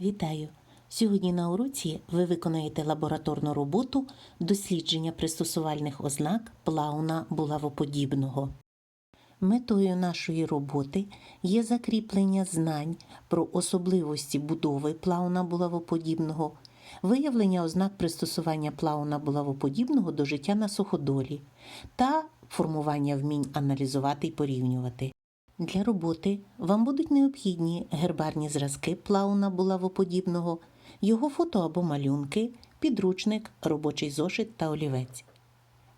Вітаю! Сьогодні на уроці ви виконаєте лабораторну роботу дослідження пристосувальних ознак плауна булавоподібного. Метою нашої роботи є закріплення знань про особливості будови плауна булавоподібного, виявлення ознак пристосування плауна булавоподібного до життя на суходолі та формування вмінь аналізувати і порівнювати. Для роботи вам будуть необхідні гербарні зразки плауна булавоподібного, його фото або малюнки, підручник, робочий зошит та олівець.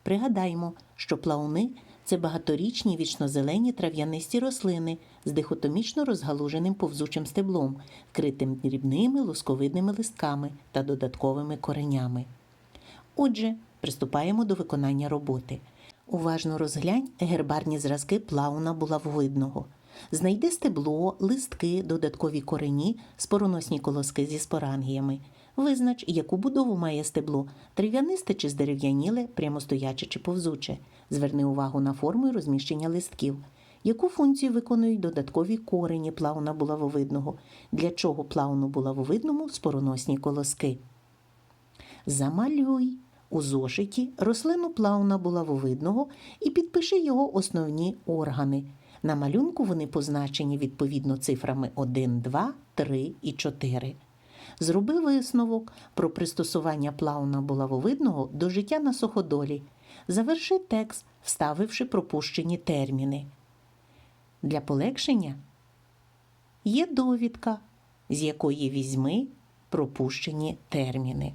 Пригадаємо, що плауни це багаторічні вічнозелені трав'янисті рослини з дихотомічно розгалуженим повзучим стеблом, вкритим дрібними лусковидними листками та додатковими коренями. Отже, приступаємо до виконання роботи. Уважно розглянь гербарні зразки плауна булавовидного. Знайди стебло, листки, додаткові корені, спороносні колоски зі спорангіями. Визнач, яку будову має стебло трав'янисте чи здерев'яніле, прямостояче чи повзуче. Зверни увагу на форму і розміщення листків. Яку функцію виконують додаткові корені плауна булавовидного? Для чого плауну булавовидному спороносні колоски? Замалюй у зошиті рослину плауна булавовидного і підпиши його основні органи. На малюнку вони позначені відповідно цифрами 1, 2, 3 і 4. Зроби висновок про пристосування плауна булавовидного до життя на суходолі. Заверши текст, вставивши пропущені терміни. Для полегшення є довідка, з якої візьми пропущені терміни.